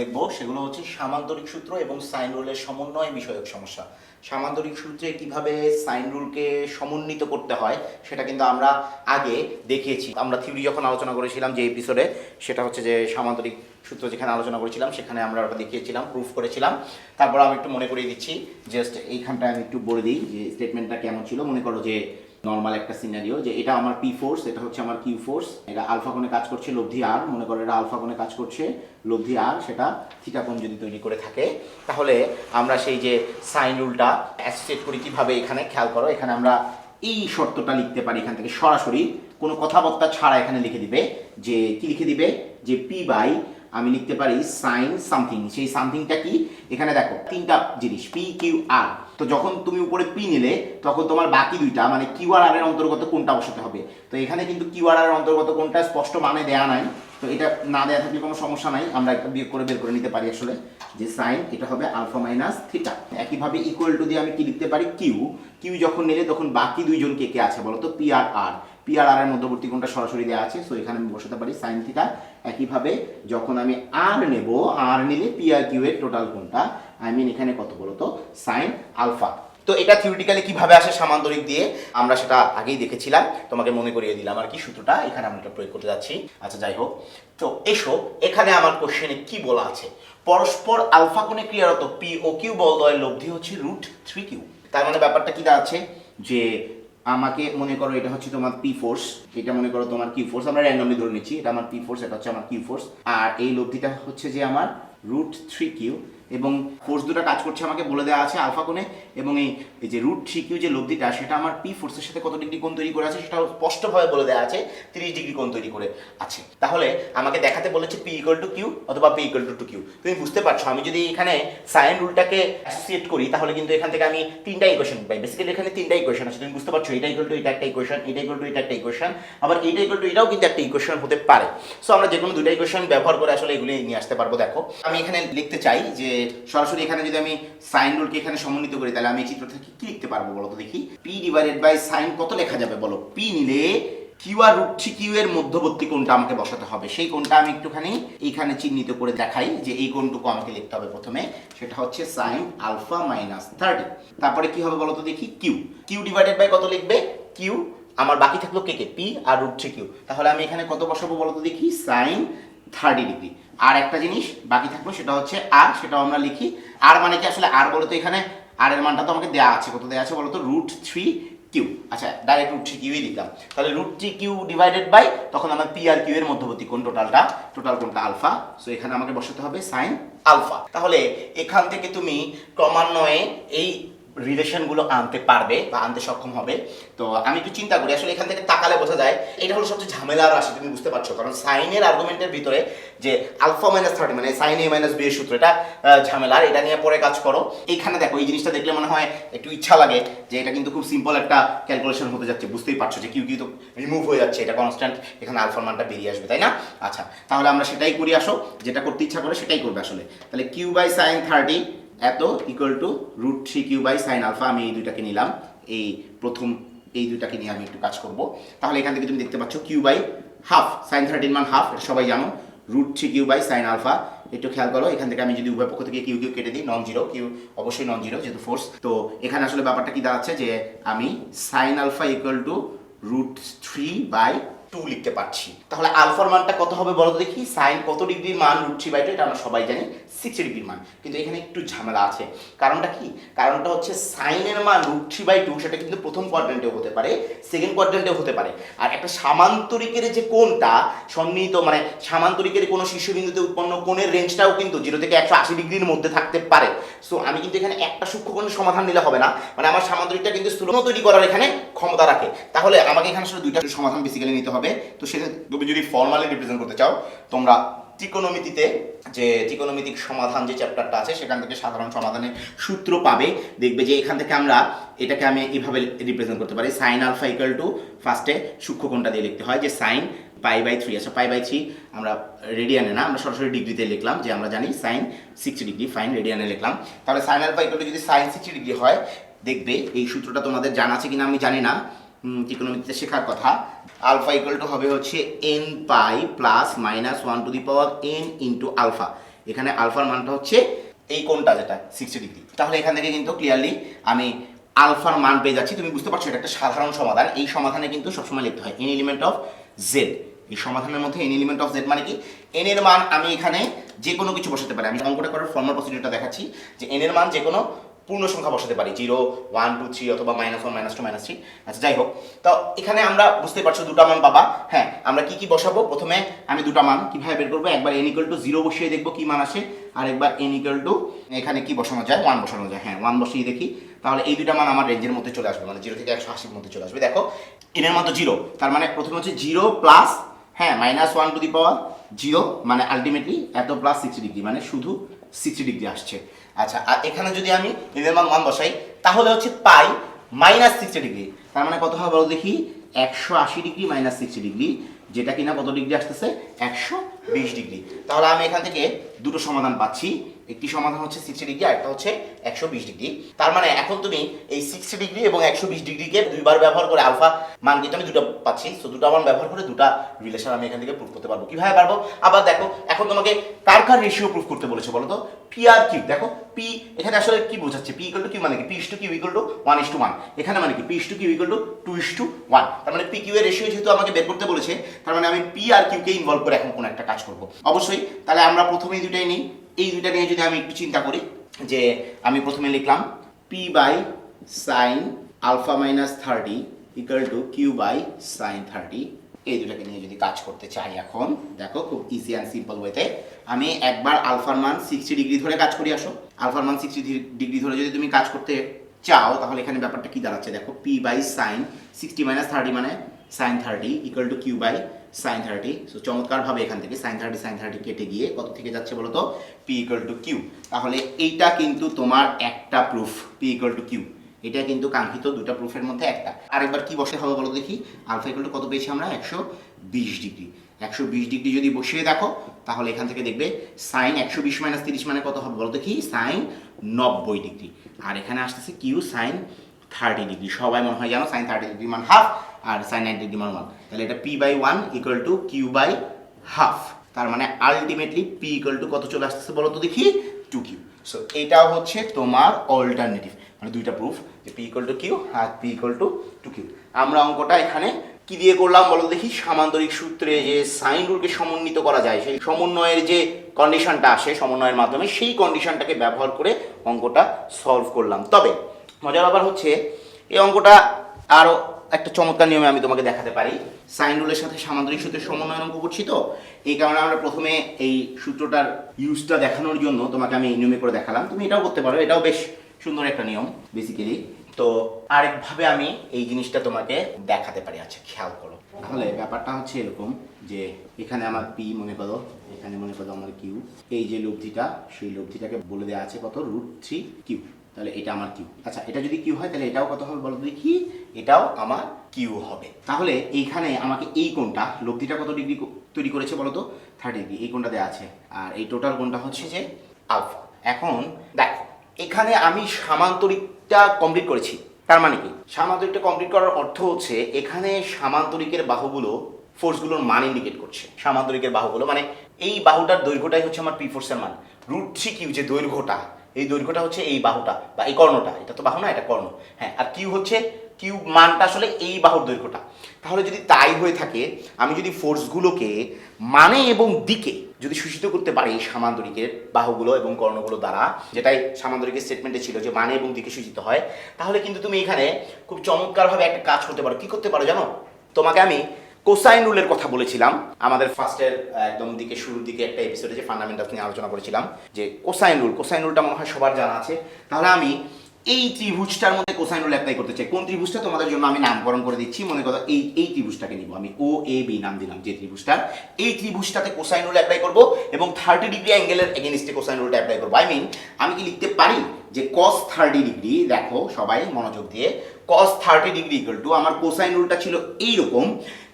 দেখব, সেগুলো হচ্ছে সামান্তরিক সূত্র এবং সাইন রুলের সমন্বয় বিষয়ক সমস্যা। সামান্তরিক সূত্রে কীভাবে সাইন রুলকে সমন্বিত করতে হয়, সেটা কিন্তু আমরা আগে দেখিয়েছি। আমরা থিওরি যখন আলোচনা করেছিলাম যে এপিসোডে সেটা হচ্ছে যে সামান্তরিক সূত্র যেখানে আলোচনা করেছিলাম, সেখানে আমরা ওটা দেখিয়েছিলাম প্রুফ করেছিলাম। তারপর আমি একটু মনে করিয়ে দিচ্ছি জাস্ট এইখানটা আমি একটু বলে দিই যে স্টেটমেন্টটা কেমন ছিল। মনে করো যে নর্মাল একটা সিনারিও যে এটা আমার পি ফোর্স এটা হচ্ছে আমার কিউ ফোর্স এটা আলফা কোণে কাজ করছে, লব্ধি আর মনে করো এটা আলফা কোণে কাজ করছে, লব্ধি আর সেটা থিটা কোণ যদি তৈরি করে থাকে। তাহলে আমরা সেই যে সাইন রুলটা অ্যাসোসিয়েট করি কীভাবে এখানে, খেয়াল করো, এখানে আমরা এই শর্তটা লিখতে পারি এখান থেকে সরাসরি। কোনো কথাবার্তা ছাড়া এখানে লিখে দিবে যে, কি লিখে দিবে? যে পি বাই আমি লিখতে পারি সাইন সামথিং সেই সামথিংটা কি? এখানে দেখো, তিনটা জিনিস পি কিউ আর তো যখন তুমি উপরে পি নিলে, তখন তোমার বাকি দুইটা মানে কিউ আর এর অন্তর্গত কোনটা বসাতে হবে? তো এখানে কিন্তু কিউ আর এর অন্তর্গত কোনটা স্পষ্ট মানে দেয়া নাই। তো এটা না দেয়া থাকলে কোনো সমস্যা নাই, আমরা একটা বিয়োগ করে বের করে নিতে পারি আসলে। যে সাইন এটা হবে আলফা মাইনাস থিটা একইভাবে ইকুয়াল টু দিয়ে আমি কি লিখতে পারি? কিউ কিউ যখন নিলে, তখন বাকি দুইজন কে কে আছে বলো তো পি আর আর পি আর আর এর মধ্যবর্তী কোনটা সরাসরি দেওয়া আছে? সো এখানে আমি বসাতে পারি সাইন থিটা একইভাবে যখন আমি আর নেব আর নিলে পি আর কিউ এর টোটাল কোনটা? আই মিন এখানে কত বলতো সাইন আলফা তো এটা থিওরিটিক্যালি কীভাবে আসে সামান্তরিক দিয়ে? আমরা সেটা আগেই দেখেছিলাম। তোমাকে মনে করিয়ে দিলাম আর কি সূত্রটা। এখানে আমরা প্রয়োগ করতে যাচ্ছি। আচ্ছা যাই হোক। তো এসো, এখানে আমার কোশ্চেনে কি বলা আছে? পরস্পর আলফা কোণে ক্রিয়ারত পি ও কিউ বলদয়ের লব্ধি হচ্ছে রুট থ্রি কিউ তার মানে ব্যাপারটা কি দাঁড়াচ্ছে? যে আমাকে মনে করো এটা হচ্ছে তোমার পি ফোর্স এটা মনে করো তোমার কিউ ফোর্স আমরা র্যান্ডমলি ধরে নিচ্ছি। এটা আমার পি ফোর্স এটা হচ্ছে আমার কিউ ফোর্স আর এই লব্ধিটা হচ্ছে যে আমার রুট থ্রি কিউ এবং ফোর্স দুটো কাজ করছে আমাকে বলে দেওয়া আছে আলফা কোণে এবং এই যে রুট থ্রি কিউ যে লব্ধিটা, সেটা আমার পি ফোর্সের সাথে কত ডিগ্রি কোণ তৈরি করে আছে, সেটাও স্পষ্টভাবে বলে দেওয়া আছে, তিরিশ ডিগ্রি কোণ তৈরি করে আছে। তাহলে আমাকে দেখাতে বলেছে পি ইকুয়াল টু কিউ অথবা P equal to two Q তুমি বুঝতে পারছ, আমি যদি এখানে সাইন রুলটাকে অ্যাসোসিয়েট করি, তাহলে কিন্তু এখান থেকে আমি তিনটা ইকুয়েশন পাই। বেসিক্যালি এখানে তিনটা ইকুয়েশন আছে, তুমি বুঝতে পারছ, এটা ইকুয়াল টু এটা একটা ইকুয়েশন এটা ইকুয়াল টু এটা একটা ইকুয়েশন আবার এইটা ইকুয়াল টু এটাও কিন্তু একটা ইকুয়েশন হতে পারে। সো আমরা যে কোনো দুইটা ইকুয়েশন ব্যবহার করে আসলে এগুলি নিয়ে আসতে পারব, দেখো। আমি এখানে লিখতে চাই যে সরাসরি এখানে যদি আমি সাইন রুলকে এখানে সমন্বিত করি, তাহলে আমি এই চিত্র থেকে কি লিখতে পারব বলো তো দেখি? পি ডিভাইডেড বাই সাইন কত লেখা যাবে বলো? পি নিলে কিউ আর রুট থ্রি কিউ এর মধ্যবর্তী কোনটা আমাকে বসাতে হবে। সেই কোনটা আমি একটুখানি এইখানে চিহ্নিত করে দেখাই যে এই কোনটুকু আমাকে লিখতে হবে প্রথমে। সেটা হচ্ছে সাইন আলফা মাইনাস থার্টি তারপরে কি হবে বলো তো দেখি? কিউ কিউ ডিভাইডেড বাই কত লিখবে? কিউ আমার বাকি থাকল কে কে? পি আর রুট থ্রি কিউ তাহলে আমি এখানে কত বসাবো বলো তো দেখি? সাইন থার্টি ডিগ্রি আর একটা জিনিস বাকি থাকল সেটা হচ্ছে আর, সেটাও আমরা লিখি। আর মানে কি আসলে আর বলতো এখানে? আর এর মানটা তো আমাকে দেওয়া আছে। কত দেওয়া আছে বলতো? রুট থ্রি কিউ আচ্ছা ডাইরেক্ট রুট থ্রি কিউই লিখলাম। তাহলে root three Q divided by তখন আমার পি আর কিউ এর মধ্যবর্তী কোন টোটালটা টোটাল কোনটা আলফা সো এখানে আমাকে বসাতে হবে সাইন আলফা তাহলে এখান থেকে তুমি ক্রমান্বয়ে এই রিলেশনগুলো আনতে পারবে বা আনতে সক্ষম হবে। তো আমি একটু চিন্তা করি, আসলে এখান থেকে তাকালে বোঝা যায়, এটা হলো সবচেয়ে ঝামেলার রাশি তুমি বুঝতে পারছ। কারণ সাইনের আর্গুমেন্টের ভিতরে যে আলফা মাইনাস থার্টি মানে সাইন এ মাইনাস বি এর সূত্র, এটা ঝামেলার এটা নিয়ে পরে কাজ করো। এইখানে দেখো, এই জিনিসটা দেখলে মনে হয় একটু ইচ্ছা লাগে যে এটা কিন্তু খুব সিম্পল একটা ক্যালকুলেশন হতে যাচ্ছে, বুঝতেই পারছ যে কিউ কিউ তো রিমুভ হয়ে যাচ্ছে, এটা কনস্ট্যান্ট এখানে আলফার মানটা বেরিয়ে আসবে, তাই না? আচ্ছা তাহলে আমরা সেটাই করি, আসো, যেটা করতে ইচ্ছা করে সেটাই করবে আসলে। তাহলে কিউ বাই সাইন থার্টি এত equal to root three Q by sine alpha আমি এই দুইটাকে নিলাম। এই প্রথম, এই দুইটাকে নিয়ে আমি একটু কাজ করব। তাহলে এখান থেকে তুমি দেখতে পাচ্ছ Q by half sine thirteen মান হাফ এটা সবাই জানো। Root three Q by sine alpha একটু খেয়াল করো, এখান থেকে আমি যদি উভয় পক্ষ থেকে কিউ কিউ কেটে দিই নন জিরো কিউ অবশ্যই নন জিরো যেহেতু ফোর্স তো এখানে আসলে ব্যাপারটা কি দাঁড়াচ্ছে যে আমি sine alpha equal to root three by two লিখতে পারছি। তাহলে আলফার মানটা কত হবে বলো দেখি? সাইন কত ডিগ্রির মান রুট থ্রি বাই টু এটা আমরা সবাই জানি। সিক্সটি ডিগ্রির মান কিন্তু এখানে একটু ঝামেলা আছে। কারণটা কি? কারণটা হচ্ছে সাইনের মান রুট থ্রি বাই টু সেটা কিন্তু প্রথম কোয়াড্রেন্টেও হতে পারে সেকেন্ড কোয়াড্রেন্টেও হতে পারে। আর একটা সামান্তরিকের যে কোণটা সন্নিহিত মানে সামান্তরিকের কোনো শীর্ষবিন্দুতে উৎপন্ন কোণের রেঞ্জটাও কিন্তু জিরো থেকে একশো আশি ডিগ্রির মধ্যে থাকতে পারে। সো আমি কিন্তু এখানে একটা সূক্ষ্ম কোণের সমাধান নিলে হবে না। মানে আমার সামান্তরিকটা কিন্তু স্থূল তৈরি করার এখানে ক্ষমতা রাখে। তাহলে আমাকে এখানে আসলে দুইটা সমাধান বেসিক্যালি নিতে হবে। তো সেটা তুমি যদি ফর্মালি রিপ্রেজেন্ট করতে চাও, তোমরা ত্রিকোণমিতিতে, যে ত্রিকোণমিতিক সমাধান যে চ্যাপ্টারটা আছে, সেখান থেকে সাধারণ সমাধানের সূত্র পাবে। দেখবে যে এখান থেকে আমরা এটাকে আমি এইভাবে রিপ্রেজেন্ট করতে পারি। সাইন আলফা ইকুয়াল টু ফার্স্টে সূক্ষ্মকোণটা দিয়ে লিখতে হয় যে সাইন পাই বাই থ্রি আচ্ছা পাই বাই থ্রি আমরা রেডিয়ানে না, আমরা সরাসরি ডিগ্রিতে লিখলাম যে আমরা জানি সাইন সিক্সটি ডিগ্রি ফাইন রেডিয়ানে লিখলাম। তাহলে সাইন আলফা ইকুয়াল টু যদি সাইন সিক্সটি ডিগ্রি হয়, দেখবে এই সূত্রটা তোমাদের জানা আছে কিনা আমি জানি না। ত্রিকোণমিতিতে শেখার কথা। আলফা ইকুয়াল টু হবে হচ্ছে N pi plus minus one to the power N into alpha এখানে আলফার মানটা হচ্ছে এই কোনটা যেটা সিক্সটি ডিগ্রি তাহলে এখান থেকে কিন্তু ক্লিয়ারলি আমি আলফার মান পেয়ে যাচ্ছি। তুমি বুঝতে পারছ এটা একটা সাধারণ সমাধান। এই সমাধানে কিন্তু সবসময় লিখতে হয় এন এলিমেন্ট অফ জেড এই সমাধানের মধ্যে এন এলিমেন্ট অফ জেড মানে কি? এন এর মান আমি এখানে যে কোনো কিছু বসাতে পারি। আমি অঙ্কটা করার ফর্মাল প্রসিডিউরটা দেখাচ্ছি যে এন এর মান যে কোনো পূর্ণ সংখ্যা বসাতে পারি, জিরো ওয়ান টু থ্রি অথবা minus one minus two minus three আচ্ছা যাই হোক। তো এখানে আমরা বুঝতে পারছ দুটো মান পাবা। হ্যাঁ আমরা কি কি বসাবো? প্রথমে আমি দুটো মান কীভাবে বের করব? একবার এন ইকুয়াল টু জিরো বসিয়ে দেখব কি মান আসে আর একবার এন ইকুয়াল টু এখানে কি বসানো যায়? ওয়ান বসানো যায়। হ্যাঁ ওয়ান বসিয়ে দেখি। তাহলে এই দুটা মান আমার রেঞ্জের মধ্যে চলে আসবে মানে জিরো থেকে একশো আশির মধ্যে চলে আসবে। দেখো এনের মতো জিরো তার মানে প্রথমে হচ্ছে জিরো প্লাস হ্যাঁ minus one to the power zero মানে আলটিমেটলি এত প্লাস সিক্সটি ডিগ্রি মানে শুধু সিক্সটি ডিগ্রি আসছে। আচ্ছা আর এখানে যদি আমি এদের মান ওয়ান বসাই, তাহলে হচ্ছে পাই মাইনাস সিক্সটি ডিগ্রি তার মানে কত হবে বলো দেখি? একশো আশি ডিগ্রি মাইনাস সিক্সটি ডিগ্রি যেটা কিনা কত ডিগ্রি আসতেছে? একশো বিশ ডিগ্রি। তাহলে আমি এখান থেকে দুটো সমাধান পাচ্ছি। একটি সমাধান হচ্ছে সিক্সটি ডিগ্রি আর একটা হচ্ছে একশো বিশ ডিগ্রি। তার মানে এখন তুমি এই সিক্সটি ডিগ্রি এবং একশো বিশ ডিগ্রিকে দুইবার ব্যবহার করে আলফা মান কিন্তু আমি দুটো পাচ্ছি। তো দুটো মান ব্যবহার করে দুটা রিলেশন আমি এখান থেকে প্রুফ করতে পারব। কীভাবে পারব? আবার দেখো, এখন তোমাকে কার কার রেশিও প্রুফ করতে বলেছে বলো তো? পি আর কিউ দেখো পি এখানে আসলে কি বোঝাচ্ছে? পি ইকুয়াল টু কিউ মানে কি? P is to Q equal to one is to one এখানে মানে কি? P is to Q equal to two is to one তার মানে পি কিউ এর রেশিও যেহেতু আমাকে বের করতে বলেছে, তার মানে আমি পি আর কিউকে ইনভলভ করে এখন কোনো একটা কাজ করব। অবশ্যই, তাহলে আমরা প্রথমে এই দুটাই নিই। এই দুইটা নিয়ে যদি আমি একটু চিন্তা করি, যে আমি প্রথমে লিখলাম P by sine alpha minus thirty equal to Q by sine thirty এই দুটাকে নিয়ে যদি কাজ করতে চাই এখন, দেখো খুব ইজি অ্যান্ড সিম্পল ওয়েতে আমি একবার আলফার মান সিক্সটি ডিগ্রি ধরে কাজ করি, আসো। আলফার মান সিক্সটি ডিগ্রি ধরে যদি তুমি কাজ করতে চাও, তাহলে এখানে ব্যাপারটা কি দাঁড়াচ্ছে? দেখো P by sine sixty minus thirty মানে sine thirty equal to Q by sine thirty so চমৎকারভাবে এখান থেকে সাইন থার্টি সাইন থার্টি কেটে গিয়ে কত থেকে যাচ্ছে বলো তো পি ইকুয়াল টু কিউ তাহলে এইটা কিন্তু তোমার একটা proof P equal to Q এটা কিন্তু কাঙ্ক্ষিত দুটো প্রুফের মধ্যে একটা। আরেকবার কি বসে হবে বলো দেখি? আলফা ইকুয়াল টু কত পেয়েছি আমরা? একশো বিশ ডিগ্রি একশো বিশ ডিগ্রি যদি বসিয়ে দেখো, তাহলে এখান থেকে দেখবে সাইন একশো বিশ মাইনাস তিরিশ মানে কত হবে বলো দেখি? সাইন নব্বই ডিগ্রি আর এখানে আসতেছে কিউ সাইন থার্টি ডিগ্রি সবাই মনে হয় জানো সাইন থার্টি ডিগ্রি মান হাফ আর সাইন নাইনটি ডিগ্রি মান ওয়ান তাহলে এটা P by one equal to Q by half তার মানে আলটিমেটলি পি ইকুয়াল টু কত চলে আসতেছে বলো তো দেখি? টু কিউ সো এটাও হচ্ছে তোমার অল্টারনেটিভ মানে দুইটা প্রুফ যে P equal to Q R P equal to two Q আমরা অঙ্কটা এখানে কি দিয়ে করলাম বলো দেখি? সামান্তরিক সূত্রে যে সাইন রুলকে সমন্বিত করা যায়, সেই সমন্বয়ের যে কন্ডিশনটা আসে সমন্বয়ের মাধ্যমে সেই কন্ডিশনটাকে ব্যবহার করে অঙ্কটা সলভ করলাম। তবে মজার ব্যাপার হচ্ছে, এই অঙ্কটা আরও একটা চমৎকার নিয়মে আমি তোমাকে দেখাতে পারি। সাইন রুলের সাথে সামান্তরিক সূত্রের সমন্বয় অঙ্ক করছি তো। এই কারণে আমরা প্রথমে এই সূত্রটার ইউজটা দেখানোর জন্য তোমাকে আমি এই নিয়মে করে দেখালাম। তুমি এটাও করতে পারো, এটাও বেশ সুন্দর একটা নিয়ম বেসিক্যালি তো আরেকভাবে আমি এই জিনিসটা তোমাকে দেখাতে পারি আচ্ছা খেয়াল করো। তাহলে ব্যাপারটা হচ্ছে এরকম যে, এখানে আমার পি মনে করো, এখানে মনে করো আমার কিউ এই যে লব্ধিটা, সেই লব্ধিটাকে বলে দেওয়া আছে কত? রুট থ্রি কিউ তাহলে এটা আমার কিউ। আচ্ছা এটা যদি কিউ হয়, তাহলে এটাও কত হবে বলো দেখি? এটাও আমার কিউ হবে। তাহলে এইখানে আমাকে এই কোণটা, লব্ধিটা কত ডিগ্রি তৈরি করেছে বলো তো? থার্টি ডিগ্রি এই কোণটা দেওয়া আছে। আর এই টোটাল কোণটা হচ্ছে যে আলফা এখন দেখো, এখানে আমি সামান্তরিকটা কমপ্লিট করেছি। তার মানে কি? সামান্তরিকটা কমপ্লিট করার অর্থ হচ্ছে, এখানে সামান্তরিকের বাহুগুলো ফোর্সগুলোর মান ইন্ডিকেট করছে। সামান্তরিকের বাহুগুলো মানে এই বাহুটার দৈর্ঘ্যটাই হচ্ছে আমার পি ফোর্সের মান। রুট থ্রি কিউ যে দৈর্ঘ্যটা এই দৈর্ঘ্যটা হচ্ছে এই বাহুটা বা এই কর্ণটা। এটা তো বাহু না, এটা কর্ণ। হ্যাঁ আর কিউ হচ্ছে, কিউ মানটা আসলে এই বাহুর দৈর্ঘ্যটা। তাহলে যদি তাই হয়ে থাকে, আমি যদি ফোর্সগুলোকে মানে এবং দিকে যদি সূচিত করতে পারি সামান্তরিকের বাহুগুলো এবং কর্ণগুলো দ্বারা, যেটাই সামান্তরিকের স্টেটমেন্টে ছিল যে মানে এবং দিকে সূচিত হয়, তাহলে কিন্তু তুমি এখানে খুব চমৎকারভাবে একটা কাজ করতে পারো। কি করতে পারো জানো? তোমাকে আমি কোসাইন রুলের কথা বলেছিলাম। আমাদের ফার্স্টের একদম দিকে, শুরুর দিকে একটা এপিসোডে যে ফান্ডামেন্টালস নিয়ে আলোচনা করেছিলাম, যে কোসাইন রুল কোসাইন রুলটা মনে হয় সবার জানা আছে। তাহলে আমি এই ত্রিভুজটার মধ্যে কোসাইন রুল অ্যাপ্লাই করতে চাই। কোন ত্রিভুজটা? তোমাদের জন্য আমি নামকরণ করে দিচ্ছি। মনে করো এই এই ত্রিভুজটাকে নিব। আমি ও এ বি নাম দিলাম যে ত্রিভুজটার। এই ত্রিভুজটাতে কোসাইন রুল অ্যাপ্লাই করব এবং থার্টি ডিগ্রি অ্যাঙ্গেলের এগেনস্টে কোসাইন রুলটা অ্যাপ্লাই করব। আই মিন আমি কি লিখতে পারি যে কস থার্টি ডিগ্রি দেখো, সবাই মনোযোগ দিয়ে cos thirty degree equal to আমার কোসাইন রুলটা ছিল এইরকম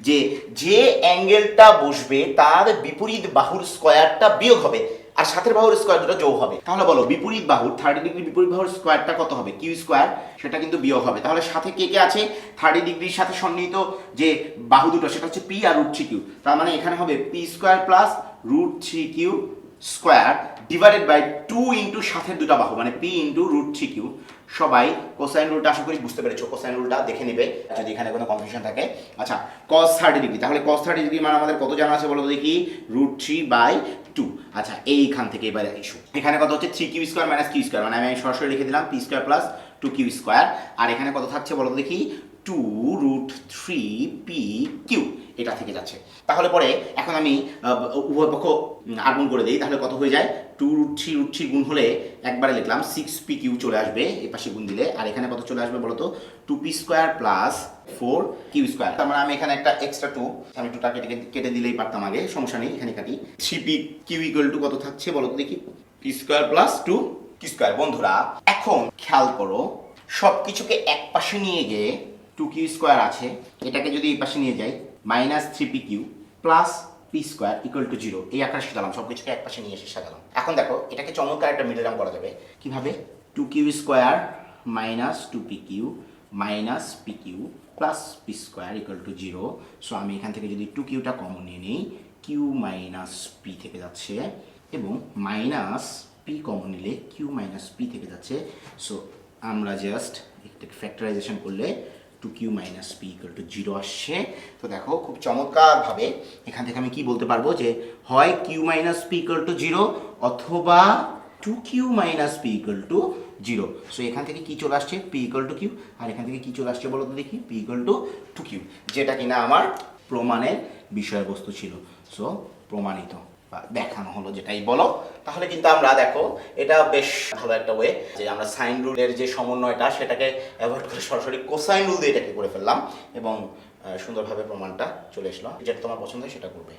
যে যে অ্যাঙ্গেলটা বসবে তার বিপরীত বাহুর স্কোয়ারটা বিয়োগ হবে, আর সাথের বাহুর স্কোয়ার দুটো যোগ হবে। তাহলে বলো, বিপরীত বাহুর থার্টি ডিগ্রি বিপরীত বাহুর স্কোয়ারটা কত হবে? কিউ স্কোয়ার সেটা কিন্তু বিয়োগ হবে। তাহলে সাথে কে কে আছে? থার্টি ডিগ্রির সাথে সন্নিহিত যে বাহু দুটো, সেটা হচ্ছে পি আর রুট থ্রি কিউ তার মানে এখানে হবে P square plus root three Q square divided by two into সাথে দুটা বাহু মানে P into root three Q সবাই কোসাইন রুলটা আশা করি বুঝতে পেরেছ। কোসাইন রুলটা দেখে নেবে, যদি এখানে কোনো কনফিউশন থাকে। আচ্ছা কস থার্টি ডিগ্রি তাহলে কস থার্টি ডিগ্রি মানে আমাদের কত জানা আছে বলো দেখি? রুট থ্রি বাই টু আচ্ছা এইখান থেকে এবারে ইস্যু এখানে কত হচ্ছে? Three Q square minus Q square মানে আমি সরাসরি লিখে দিলাম P square plus two Q square আর এখানে কত থাকছে বলো দেখি? Two root three P Q এটা থেকে যাচ্ছে। তাহলে পরে এখন আমি উভয় পক্ষ গুণ করে দিই, তাহলে কত হয়ে যায়? Two root three root three গুণ হলে একবারে লিখলাম সিক্স পি কিউ চলে আসবে এই পাশে গুণ দিলে। আর এখানে কত চলে আসবে বলো তো two P square plus four Q square তার মানে আমি এখানে একটা এক্সট্রা টু আমি টুটা কেটে কেটে- দিলেই পারতাম আগে, সমস্যা নেই, এখানে কাটি। Three P Q equal to কত থাকছে বলো তো দেখি? স্কোয়ার প্লাস টু স্কোয়ার বন্ধুরা, এখন খেয়াল করো সব কিছুকে এক পাশে নিয়ে গিয়ে টু কিউ স্কোয়ার আছে, এটাকে যদি এই পাশে নিয়ে যাই minus three P Q plus P square equal to zero এই আকারে সাজালাম সব কিছুকে এক পাশে নিয়ে এসে সাজালাম। এখন দেখো, এটাকে চমৎকার একটা মিডল টার্ম করা যাবে। কীভাবে? Two Q square minus two P Q minus P Q plus P square equal to zero so আমি এখান থেকে যদি টু কিউটা কমন নিয়ে নিই কিউ মাইনাস পি থেকে যাচ্ছে, এবং মাইনাস পি কমন নিলে কিউ মাইনাস পি থেকে যাচ্ছে। সো আমরা জাস্ট এটাকে ফ্যাক্টরাইজেশন করলে two Q minus P equal to zero আসছে। তো দেখো, খুব চমৎকারভাবে এখান থেকে আমি কি বলতে পারব যে, হয় Q minus P equal to zero অথবা two Q minus P equal to zero so এখান থেকে কি চলে আসছে? পি ইকুয়াল টু কিউ আর এখান থেকে কি চলে আসছে বলো তো দেখি? P equal to two Q যেটা কিনা আমার প্রমাণের বিষয়বস্তু ছিল। সো প্রমাণিত। দেখানো হলো যেটাই বলো, তাহলে কিন্তু আমরা দেখো, এটা বেশ ভালো একটা ওয়ে যে আমরা সাইন রুলের যে সমন্বয়টা, সেটাকে অ্যাভয়েড করে সরাসরি কোসাইন রুল দিয়ে এটাকে করে ফেললাম এবং সুন্দরভাবে প্রমাণটা চলে এসলো। যেটা তোমার পছন্দ সেটা করবে।